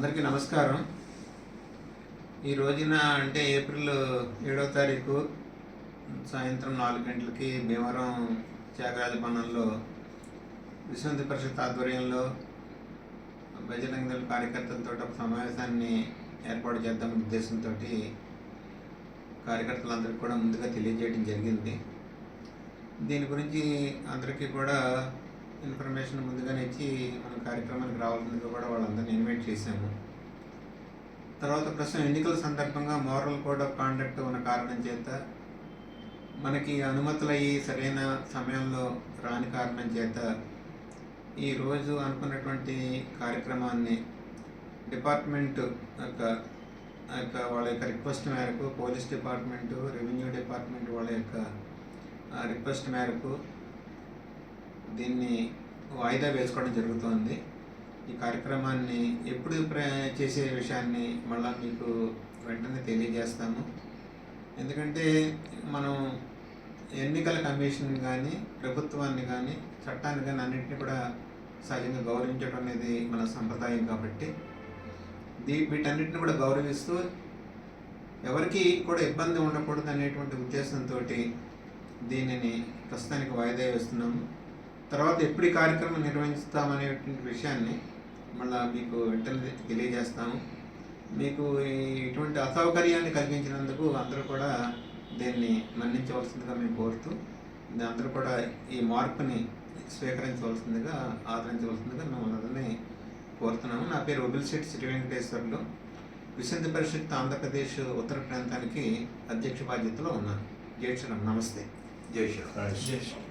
అందరికీ నమస్కారం. ఈ రోజున అంటే ఏప్రిల్ ఏడవ తారీఖు సాయంత్రం నాలుగు గంటలకి భీమవరం త్యాగరాజభవనంలో విశ్వంతి పరిషత్ ఆధ్వర్యంలో బజరంగ దళ కార్యకర్తలతో ఒక సమావేశాన్ని ఏర్పాటు చేద్దామనే ఉద్దేశంతో కార్యకర్తలందరికీ కూడా ముందుగా తెలియజేయడం జరిగింది. దీని గురించి అందరికీ కూడా ఇన్ఫర్మేషన్ ముందుగానే ఇచ్చి మన కార్యక్రమానికి రావాల్సిందిగా కూడా వాళ్ళందరినీ ఇన్వైట్ చేశాము. తర్వాత ప్రస్తుతం ఎన్నికల సందర్భంగా మోరల్ కోడ్ ఆఫ్ కాండక్ట్ ఉన్న కారణం చేత మనకి అనుమతులు అయ్యి సరైన సమయంలో రాని కారణం చేత ఈరోజు అనుకున్నటువంటి కార్యక్రమాన్ని డిపార్ట్మెంట్ యొక్క యొక్క వాళ్ళ యొక్క రిక్వెస్ట్ మేరకు పోలీస్ డిపార్ట్మెంటు రెవెన్యూ డిపార్ట్మెంట్ వాళ్ళ యొక్క రిక్వెస్ట్ మేరకు దీన్ని వాయిదా వేసుకోవడం జరుగుతోంది. ఈ కార్యక్రమాన్ని ఎప్పుడు చేసే విషయాన్ని మళ్ళా మీకు వెంటనే తెలియజేస్తాము ఎందుకంటే మనం ఎన్నికల కమిషన్ కానీ ప్రభుత్వాన్ని కానీ చట్టాన్ని కానీ అన్నింటినీ కూడా సహజంగా గౌరవించడం అనేది మన సంప్రదాయం కాబట్టి దీ వీటన్నిటిని కూడా గౌరవిస్తూ ఎవరికి కూడా ఇబ్బంది ఉండకూడదు అనేటువంటి ఉద్దేశంతో దీనిని ప్రస్తుతానికి వాయిదా వేస్తున్నాము. తర్వాత ఎప్పుడు ఈ కార్యక్రమం నిర్వహిస్తామనేటువంటి విషయాన్ని మళ్ళీ మీకు వెంటనే తెలియజేస్తాము. మీకు ఇటువంటి అసౌకర్యాన్ని కలిగించినందుకు అందరూ కూడా దీన్ని మన్నించవలసిందిగా మేము కోరుతూ అందరూ కూడా ఈ మార్పుని స్వీకరించవలసిందిగా ఆదరించవలసిందిగా మేము ఉన్నదని కోరుతున్నాము. నా పేరు ఒబిల్శెట్టి శ్రీ వెంకటేశ్వర్లు విశ్వంత పరిషత్ ఆంధ్రప్రదేశ్ ఉత్తర ప్రాంతానికి అధ్యక్ష బాధ్యతలో ఉన్నాను. జై శ్రీరామ్. నమస్తే. జై శ్రీరామ్.